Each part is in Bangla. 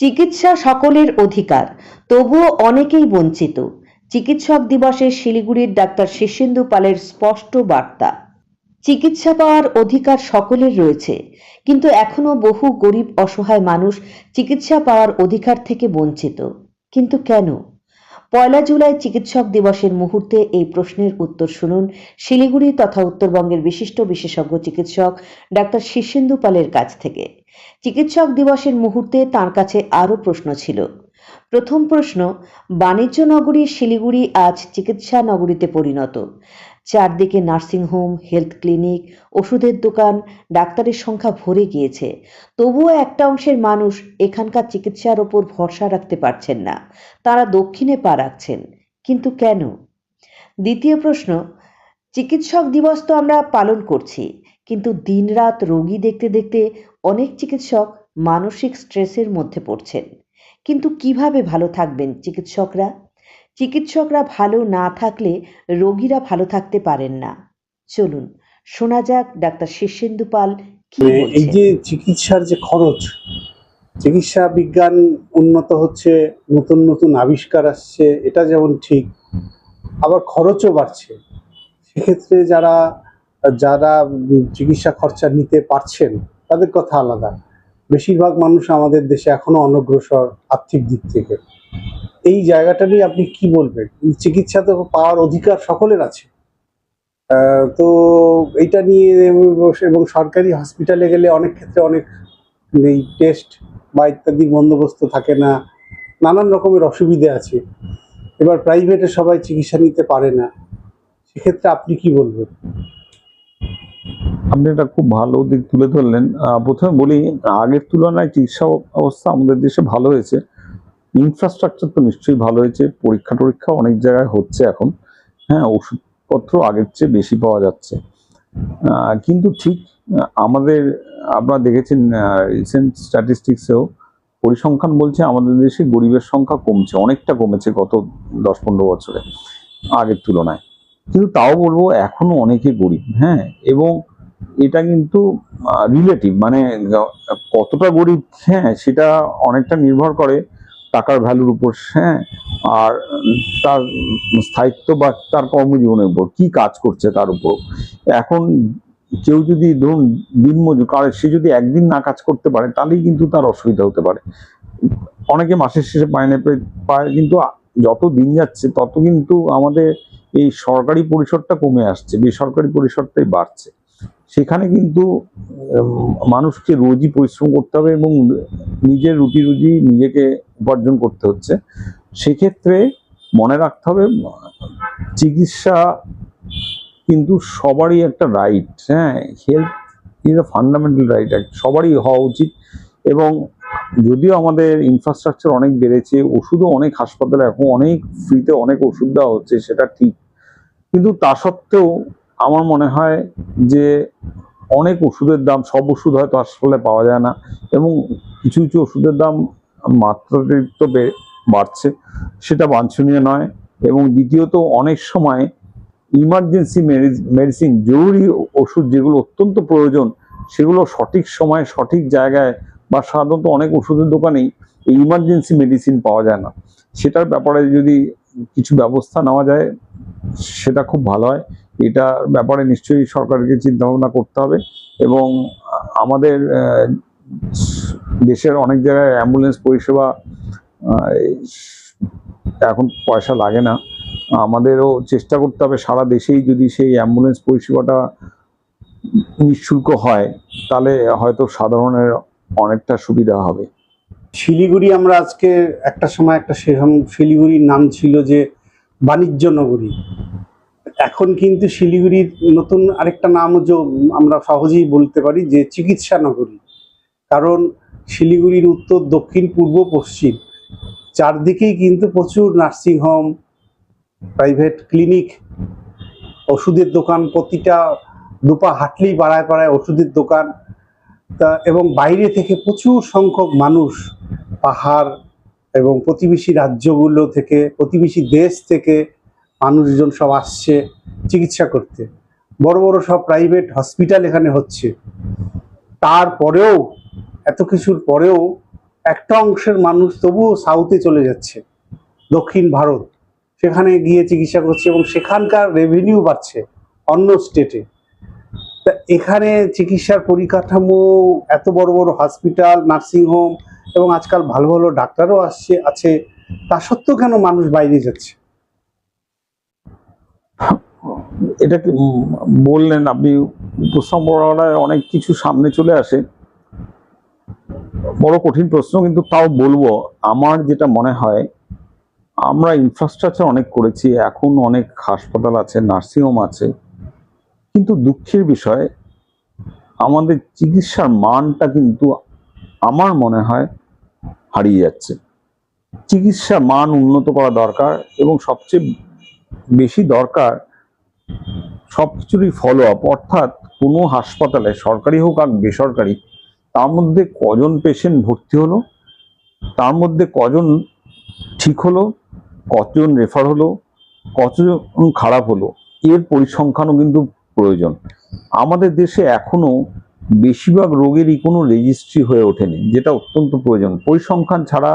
চিকিৎসা সকলের অধিকার, তবুও অনেকেই বঞ্চিত। চিকিৎসক দিবসে শিলিগুড়ির ডাক্তার শীর্ষেন্দু পালের স্পষ্ট বার্তা। চিকিৎসা পাওয়ার অধিকার সকলের রয়েছে, কিন্তু এখনও বহু গরিব অসহায় মানুষ চিকিৎসা পাওয়ার অধিকার থেকে বঞ্চিত। কিন্তু কেন? পয়লা জুলাই চিকিৎসক দিবসের মুহূর্তে এই প্রশ্নের উত্তর শুনুন। শিলিগুড়ি তথা উত্তরবঙ্গের বিশিষ্ট বিশেষজ্ঞ চিকিৎসক ডাক্তার শীর্ষেন্দু পালের কাছ থেকে। চিকিৎসক দিবসের মুহূর্তে তার কাছে আরও প্রশ্ন ছিল। প্রথম প্রশ্ন, বাণিজ্য নগরী শিলিগুড়ি আজ চিকিৎসা নগরীতে পরিণত। চারদিকে নার্সিংহোম হেলথ ক্লিনিক, ওষুধের দোকান, ডাক্তারের সংখ্যা ভরে গিয়েছে। তবুও একটা অংশের মানুষ এখানকার চিকিৎসার ওপর ভরসা রাখতে পারছেন না। তারা দক্ষিণে পা রাখছেন। কিন্তু কেন? দ্বিতীয় প্রশ্ন, চিকিৎসক দিবস তো আমরা পালন করছি, কিন্তু দিনরাত রোগী দেখতে দেখতে অনেক চিকিৎসক মানসিক স্ট্রেসের মধ্যে পড়ছেন। কিন্তু কীভাবে ভালো থাকবেন চিকিৎসকরা? চিকিৎসকরা ভালো না থাকলে রোগীরা ভালো থাকতে পারেন না। চলুন শোনা যাক ডাক্তার শীর্ষেন্দু পাল কি এই যে চিকিৎসার যে খরচ চিকিৎসা বিজ্ঞান উন্নত হচ্ছে নতুন নতুন আবিষ্কার আসছে এটা যেমন ঠিক আবার খরচও বাড়ছে। সেক্ষেত্রে যারা যারা চিকিৎসা খরচা নিতে পারছেন তাদের কথা আলাদা। বেশিরভাগ মানুষ আমাদের দেশে এখনও অনগ্রসর আর্থিক দিক থেকে। এই জায়গাটা নিয়ে আপনি কি বলবেন? চিকিৎসা তো পাওয়ার অধিকার সকলের আছে। তো এইটা নিয়ে এবং সরকারি হসপিটালে গেলে অনেক ক্ষেত্রে অনেক এই টেস্ট বা ইত্যাদি বন্দোবস্ত থাকে না। নানান রকমের অসুবিধে আছে। এবার প্রাইভেটে সবাই চিকিৎসা নিতে পারে না। সেক্ষেত্রে আপনি কি বলবেন? আপনি এটা খুব ভালো দিক তুলে ধরলেন। প্রথমে বলি, আগের তুলনায় চিকিৎসা অবস্থা আমাদের দেশে ভালো হয়েছে। ইনফ্রাস্ট্রাকচার তো নিশ্চয়ই ভালো হয়েছে, পরীক্ষা টরীক্ষা অনেক জায়গায় হচ্ছে এখন। হ্যাঁ ওষুধপত্র আগের চেয়ে বেশি পাওয়া যাচ্ছে। কিন্তু ঠিক আমাদের, আপনারা দেখেছেন রিসেন্ট স্ট্যাটিস্টিক্সেও পরিসংখ্যান বলছে আমাদের দেশে গরিবের সংখ্যা কমছে, অনেকটা কমেছে গত দশ পনেরো বছরে, আগের তুলনায়। কিন্তু তাও বলব এখনও অনেকে গরিব হ্যাঁ এবং এটা কিন্তু রিলেটিভ মানে কতটা গরিব হ্যাঁ সেটা অনেকটা নির্ভর করে টাকার ভ্যালুর উপর হ্যাঁ আর তার স্থায়িত্ব বা তার কর্মজীবনের উপর, কি কাজ করছে তার উপর। এখন কেউ যদি ধরুন দিনমজুর কারণ সে যদি একদিন না কাজ করতে পারে, তাহলেই কিন্তু তার অসুবিধা হতে পারে। অনেকে মাসের শেষে পায় না পায়, কিন্তু যত দিন যাচ্ছে, তত কিন্তু আমাদের এই সরকারি পরিসরটা কমে আসছে, বেসরকারি পরিসরটাই বাড়ছে। সেখানে কিন্তু মানুষকে রোজই পরিশ্রম করতে হবে এবং নিজের রুটি রুজি নিজেকে উপার্জন করতে হচ্ছে। সেক্ষেত্রে মনে রাখতে হবে, চিকিৎসা কিন্তু সবারই একটা রাইট হ্যাঁ? Health is a fundamental right সবারই হওয়া উচিত। এবং যদিও আমাদের ইনফ্রাস্ট্রাকচার অনেক বেড়েছে, ওষুধও অনেক হাসপাতালে এখন অনেক ফ্রিতে অনেক ওষুধ দেওয়া হচ্ছে, সেটা ঠিক। কিন্তু তা সত্ত্বেও আমার মনে হয় যে অনেক ওষুধের দাম, সব ওষুধ হয়তো হাসপাতালে পাওয়া যায় না। এবং কিছু কিছু ওষুধের দাম মাত্রাতিরিক্ত বাড়ছে, সেটা বাঞ্ছনীয় নয়। এবং দ্বিতীয়ত, অনেক সময় ইমার্জেন্সি মেডিসিন জরুরি ওষুধ যেগুলো অত্যন্ত প্রয়োজন, সেগুলো সঠিক সময়ে, সঠিক জায়গায় বা সাধারণত অনেক ওষুধের দোকানেই এই ইমার্জেন্সি মেডিসিন পাওয়া যায় না। সেটার ব্যাপারে যদি কিছু ব্যবস্থা নেওয়া যায়, সেটা খুব ভালো হয়। এটার ব্যাপারে নিশ্চয়ই সরকারকে চিন্তা ভাবনা করতে হবে এবং আমাদের দেশের অনেক জায়গায় অ্যাম্বুলেন্স পরিষেবা এখন পয়সা লাগে না। আমাদেরও চেষ্টা করতে হবে সারা দেশেই যদি সেই অ্যাম্বুলেন্স পরিষেবাটা নিঃশুল্ক হয়, তাহলে হয়তো সাধারণের অনেকটা সুবিধা হবে। শিলিগুড়ি আমরা আজকে একটা সময় একটা সেরকম শিলিগুড়ির নাম ছিল যে বাণিজ্য নগরী। এখন কিন্তু শিলিগুড়ির নতুন আরেকটা নাম যে আমরা সহজেই বলতে পারি যে চিকিৎসা নগরী। কারণ শিলিগুড়ির উত্তর, দক্ষিণ, পূর্ব, পশ্চিম। চারদিকেই কিন্তু প্রচুর নার্সিংহোম প্রাইভেট ক্লিনিক, ওষুধের দোকান, প্রতিটা দুপা হাঁটলেই পাড়ায় পাড়ায় ওষুধের দোকান। তা এবং বাইরে থেকে প্রচুর সংখ্যক মানুষ পাহাড় এবং প্রতিবেশী রাজ্যগুলো থেকে, প্রতিবেশী দেশ থেকে মানুষজন সব আসছে চিকিৎসা করতে। বড় বড় সব প্রাইভেট হসপিটাল এখানে হচ্ছে। তারপরেও এত কিছুর পরেও একটা অংশের মানুষ তবুও সাউথে চলে যাচ্ছে, দক্ষিণ ভারত। সেখানে গিয়ে চিকিৎসা করছে এবং সেখানকার রেভিনিউ বাড়ছে অন্য স্টেটে তা এখানে চিকিৎসার পরিকাঠামো, এত বড় বড় হসপিটাল নার্সিংহোম এবং আজকাল ভালো ভালো ডাক্তারও আসছে, আছে, তা সত্ত্বেও কেন মানুষ বাইরে যাচ্ছে? এটাকে বললেন আপনি উপসংহারায় অনেক কিছু সামনে চলে আসে। বড় কঠিন প্রশ্ন, কিন্তু তাও বলব, আমার যেটা মনে হয়, আমরা ইনফ্রাস্ট্রাকচার অনেক করেছি, এখন অনেক হাসপাতাল আছে নার্সিংহোম আছে, কিন্তু দুঃখের বিষয়, আমাদের চিকিৎসার মানটা কিন্তু আমার মনে হয় হারিয়ে যাচ্ছে। চিকিৎসার মান উন্নত করা দরকার এবং সবচেয়ে বেশি দরকার সবকিছুরই ফলো আপ অর্থাৎ কোনো হাসপাতালে, সরকারি হোক আর বেসরকারি তার মধ্যে কজন পেশেন্ট ভর্তি হলো, তার মধ্যে কজন ঠিক হলো, কতজন রেফার হলো, কতজন খারাপ হলো, এর পরিসংখ্যানও কিন্তু প্রয়োজন। আমাদের দেশে এখনও বেশিরভাগ রোগেরই কোনো রেজিস্ট্রি হয়ে ওঠেনি, যেটা অত্যন্ত প্রয়োজন। পরিসংখ্যান ছাড়া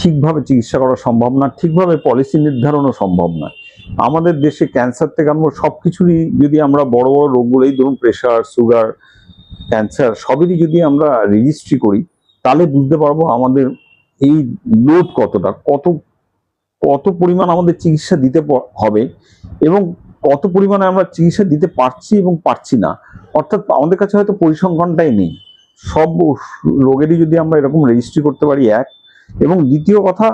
ঠিকভাবে চিকিৎসা করা সম্ভব না, ঠিকভাবে পলিসি নির্ধারণও সম্ভব না। আমাদের দেশে ক্যান্সার থেকে আমরা সব কিছুরই যদি আমরা বড় বড় রোগগুলোই, ধরুন প্রেশার সুগার ক্যান্সার সবেরই যদি আমরা রেজিস্ট্রি করি, তাহলে বুঝতে পারব আমাদের এই লোড কতটা, কত কত পরিমাণ আমাদের চিকিৎসা দিতে হবে এবং কত পরিমাণে আমরা চিকিৎসা দিতে পারছি এবং পারছি না। অর্থাৎ আমাদের কাছে হয়তো পরিসংখ্যানটাই নেই। সব রোগেরই যদি আমরা এরকম রেজিস্ট্রি করতে পারি এক, এবং দ্বিতীয় কথা,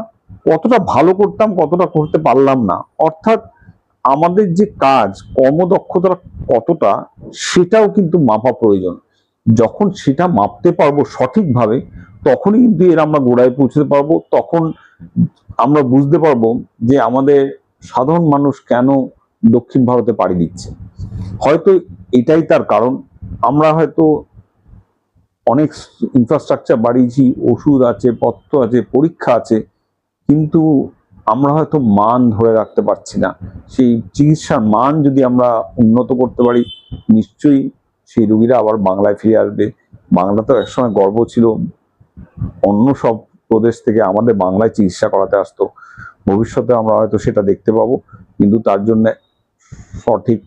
কতটা ভালো করতাম, কতটা করতে পারলাম না। অর্থাৎ আমাদের যে কাজ কর্মদক্ষতা কতটা, সেটাও কিন্তু মাপা প্রয়োজন। যখন সেটা মাপতে পারব সঠিকভাবে, তখনই কিন্তু এর আমরা গোড়ায় পৌঁছতে পারব। তখন আমরা বুঝতে পারব যে আমাদের সাধারণ মানুষ কেন দক্ষিণ ভারতে পাড়ি দিচ্ছে। হয়তো এটাই তার কারণ। আমরা হয়তো অনেক ইনফ্রাস্ট্রাকচার বাড়িয়েছি, ওষুধ আছে পথ্য আছে, পরীক্ষা আছে, কিন্তু আমরা হয়তো মান ধরে রাখতে পারছি না। সেই চিকিৎসার মান যদি আমরা উন্নত করতে পারি, নিশ্চয়ই সেই রুগীরা আবার বাংলায় ফিরে আসবে। বাংলা তো একসময় গর্ব ছিল। অন্য সব প্রদেশ থেকে আমাদের বাংলায় চিকিৎসা করাতে আসতো। ভবিষ্যতে আমরা হয়তো সেটা দেখতে পাবো। কিন্তু তার জন্য সঠিক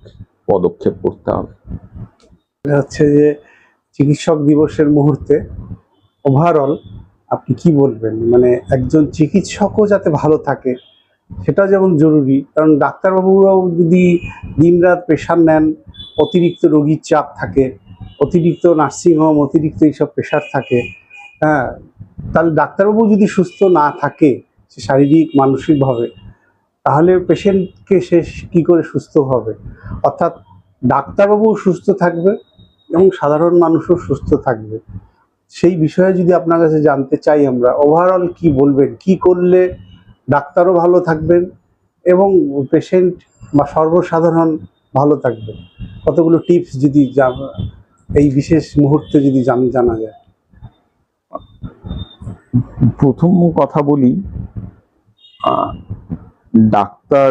পদক্ষেপ করতে হবে। হচ্ছে যে চিকিৎসক দিবসের মুহূর্তে ওভারঅল আপনি কি বলবেন? মানে একজন চিকিৎসকও যাতে ভালো থাকে সেটা যেমন জরুরি। কারণ ডাক্তারবাবুরাও যদি দিনরাত প্রেশার নেন অতিরিক্ত রোগীর চাপ থাকে, অতিরিক্ত নার্সিংহোম অতিরিক্ত এইসব প্রেশার থাকে হ্যাঁ তাহলে ডাক্তারবাবু যদি সুস্থ না থাকে, সে শারীরিক, মানসিকভাবে, তাহলে পেশেন্টকে সে কি করে সুস্থ হবে? অর্থাৎ ডাক্তারবাবু সুস্থ থাকবে এবং সাধারণ মানুষও সুস্থ থাকবে। সেই বিষয়ে যদি আপনার কাছে জানতে চাই আমরা ওভারঅল কি বলবেন? কি করলে ডাক্তারও ভালো থাকবেন এবং পেশেন্ট বা সর্বসাধারণ ভালো থাকবে। কতগুলো টিপস যদি এই বিশেষ মুহূর্তে যদি জানা যায়? প্রথম কথা বলি ডাক্তার,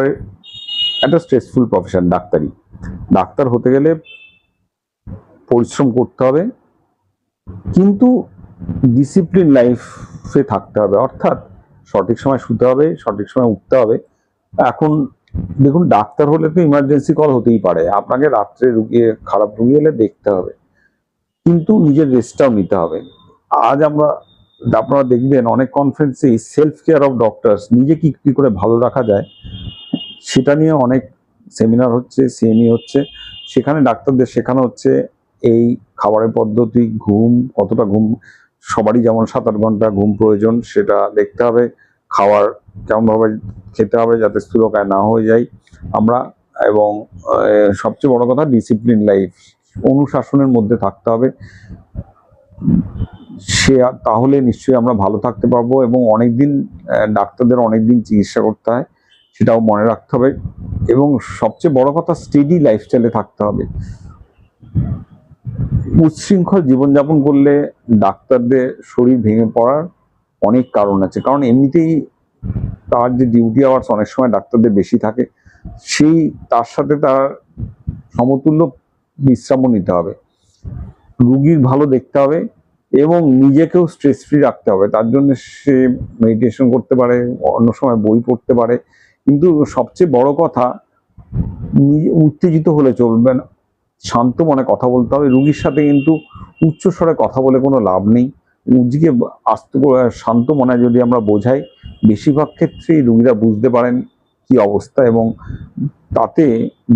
একটা স্ট্রেসফুল প্রফেশন ডাক্তারি। ডাক্তার হতে গেলে পরিশ্রম করতে হবে, কিন্তু ডিসিপ্লিন লাইফে থাকতে হবে। অর্থাৎ সঠিক সময় শুতে হবে, সঠিক সময় উঠতে হবে। এখন দেখুন, ডাক্তার হলে তো ইমার্জেন্সি কল হতেই পারে। আপনাকে রাত্রে রুগী খারাপ রুগী হলে দেখতে হবে। কিন্তু নিজের রেস্টটাও নিতে হবে। আজ আমরা, আপনারা দেখবেন অনেক কনফারেন্সে সেলফ কেয়ার অফ ডক্টরস নিজে কি কি করে ভালো রাখা যায়, সেটা নিয়ে অনেক সেমিনার হচ্ছে সিএমই হচ্ছে। সেখানে ডাক্তারদের শেখানো হচ্ছে, এই খাবারের পদ্ধতি, ঘুম, কতটা ঘুম, সবারই যেমন সাত আট ঘণ্টা ঘুম প্রয়োজন, সেটা দেখতে হবে। খাওয়ার কেমনভাবে খেতে হবে যাতে স্থূলকায় না হয়ে যায়। আমরা এবং সবচেয়ে বড় কথা ডিসিপ্লিন লাইফ অনুশাসনের মধ্যে থাকতে হবে। সে তাহলে নিশ্চয়ই আমরা ভালো থাকতে পারব এবং অনেক দিন ডাক্তারদের অনেক দিন চিকিৎসা করতে হয়, সেটাও মনে রাখতে হবে। এবং সবচেয়ে বড় কথা স্টেডি লাইফস্টাইলে থাকতে হবে। উচ্ছৃঙ্খল জীবনযাপন করলে ডাক্তারদের শরীর ভেঙে পড়ার অনেক কারণ আছে। কারণ এমনিতেই তার যে ডিউটি আওয়ার্স অনেক সময় ডাক্তারদের বেশি থাকে, সেই তার সাথে তার সমতুল্য বিশ্রামও নিতে হবে। রুগীর ভালো দেখতে হবে এবং নিজেকেও স্ট্রেস ফ্রি রাখতে হবে। তার জন্য সে মেডিটেশন করতে পারে, অন্য সময় বই পড়তে পারে। কিন্তু সবচেয়ে বড় কথা, নিজে উত্তেজিত হলে চলবে না। শান্ত মনে কথা বলতে হবে। রুগীর সাথে কিন্তু উচ্চস্বরে কথা বলে কোনো লাভ নেই। রুগীকে আস্তে শান্ত মনে যদি আমরা বোঝাই, বেশিরভাগ ক্ষেত্রেই রুগীরা বুঝতে পারেন কি অবস্থা এবং তাতে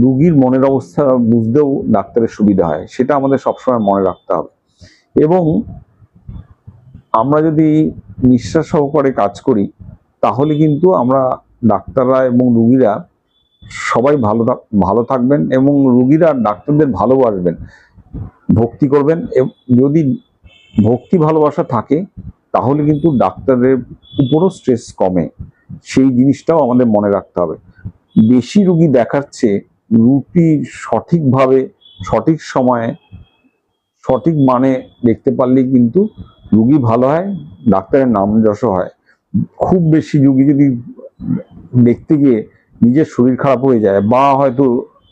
রুগীর মনের অবস্থা বুঝতেও ডাক্তারের সুবিধা হয়, সেটা আমাদের সবসময় মনে রাখতে হবে। এবং আমরা যদি নিঃশ্বাস সহকারে কাজ করি, তাহলে কিন্তু আমরা ডাক্তাররা এবং রুগীরা সবাই ভালো ভালো থাকবেন এবং রুগীরা ডাক্তারদের ভালোবাসবেন, ভক্তি করবেন যদি ভক্তি ভালোবাসা থাকে, তাহলে কিন্তু ডাক্তারের উপরও স্ট্রেস কমে। সেই জিনিসটাও আমাদের মনে রাখতে হবে। বেশি রুগী দেখাচ্ছে রুটি সঠিকভাবে, সঠিক সময়ে, সঠিক মানে দেখতে পারলেই কিন্তু রুগী ভালো হয়, ডাক্তারের নাম যশও হয়। খুব বেশি রুগী যদি দেখতে গিয়ে নিজের শরীর খারাপ হয়ে যায় বা হয়তো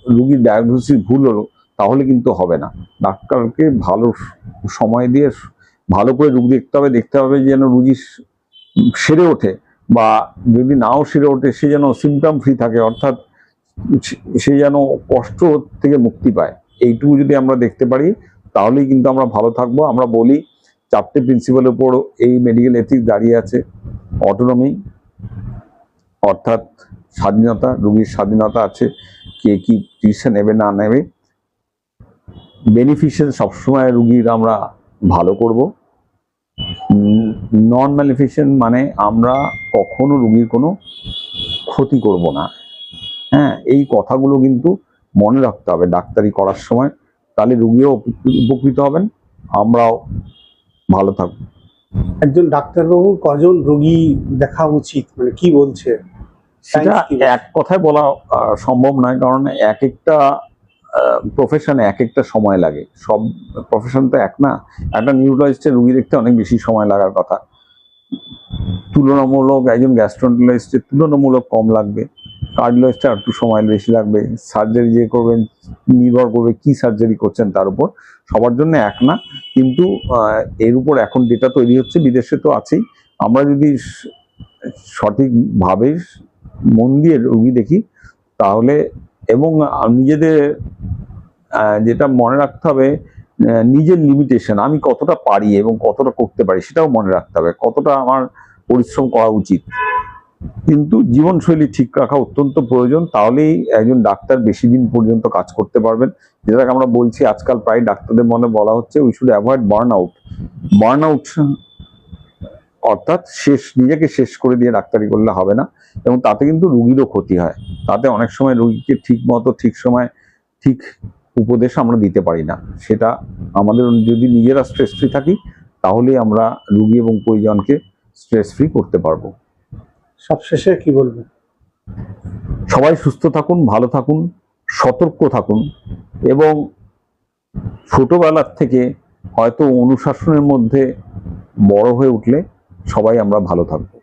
রুগীর ডায়াগনোসিস ভুল হলো, তাহলে কিন্তু হবে না। ডাক্তারকে ভালো সময় দিয়ে ভালো করে রুগী দেখতে হবে দেখতে হবে যেন রুগী সেরে ওঠে বা যদি নাও সেরে ওঠে, সে যেন সিমটম ফ্রি থাকে, অর্থাৎ সে- যেন কষ্ট থেকে মুক্তি পায়। এইটুকু যদি আমরা দেখতে পারি, তাহলেই কিন্তু আমরা ভালো থাকব। আমরা বলি, চারটে প্রিন্সিপালের উপর এই মেডিকেল এথিক্স দাঁড়িয়ে আছে। অটোনমি অর্থাৎ স্বাধীনতা, রুগীর স্বাধীনতা আছে, কে কি চিকিৎসা নেবে, না নেবে। বেনিফিশিয়াল সবসময় রুগীর আমরা ভালো করব। নন ম্যালিফিশিয়ান মানে আমরা কখনো রুগীর কোনো ক্ষতি করব না। হ্যাঁ এই কথাগুলো কিন্তু মনে রাখতে হবে ডাক্তারি করার সময়। তাহলে রুগীও উপ- উপকৃত হবেন। আমরাও ভালো থাকব। একজন ডাক্তারবাবু কজন রোগী দেখা উচিত? মানে কি বলছে? সেটা? এক কথায় বলা সম্ভব নয়। কারণ এক একটা প্রফেশনে এক একটা সময় লাগে। সব প্রফেশন তো এক না। একটা নিউরোলজিস্টের রুগী দেখতে অনেক বেশি সময় লাগার কথা। তুলনামূলক একজন গ্যাস্ট্রোন্টোলজিস্টের তুলনামূলক কম লাগবে। কার্ডিওলজিস্টের একটু সময় বেশি লাগবে। সার্জারি যে করবেন, নির্ভর করবে কি সার্জারি করছেন তার উপর। সবার জন্য এক না। কিন্তু এর উপর এখন ডেটা তৈরি হচ্ছে, বিদেশে তো আছেই। আমরা যদি সঠিকভাবে মন দিয়ে রুগী দেখি, তাহলে এবং নিজেদের যেটা মনে রাখতে হবে নিজের লিমিটেশন আমি কতটা পারি এবং কতটা করতে পারি সেটাও মনে রাখতে হবে, কতটা আমার পরিশ্রম করা উচিত। কিন্তু জীবনশৈলী ঠিক রাখা অত্যন্ত প্রয়োজন, তাহলেই একজন ডাক্তার বেশি দিন পর্যন্ত কাজ করতে পারবেন। যেটাকে আমরা বলছি, আজকাল প্রায় ডাক্তারদের মনে বলা হচ্ছে we should avoid burn out burn out অর্থাৎ শেষ নিজেকে শেষ করে দিয়ে ডাক্তারি করলে হবে না। এবং তাতে কিন্তু রুগীরও ক্ষতি হয়। তাতে অনেক সময় রুগীকে ঠিক মতো ঠিক সময় ঠিক উপদেশ আমরা দিতে পারি না। সেটা আমাদের যদি নিজেরা স্ট্রেস ফ্রি থাকি তাহলেই আমরা রুগী এবং পরিজনকে স্ট্রেস ফ্রি করতে পারব। সবশেষে কি বলবেন? সবাই সুস্থ থাকুন ভালো থাকুন সতর্ক থাকুন এবং ছোটবেলার থেকে হয়তো অনুশাসনের মধ্যে বড় হয়ে উঠলে সবাই আমরা ভালো থাকব।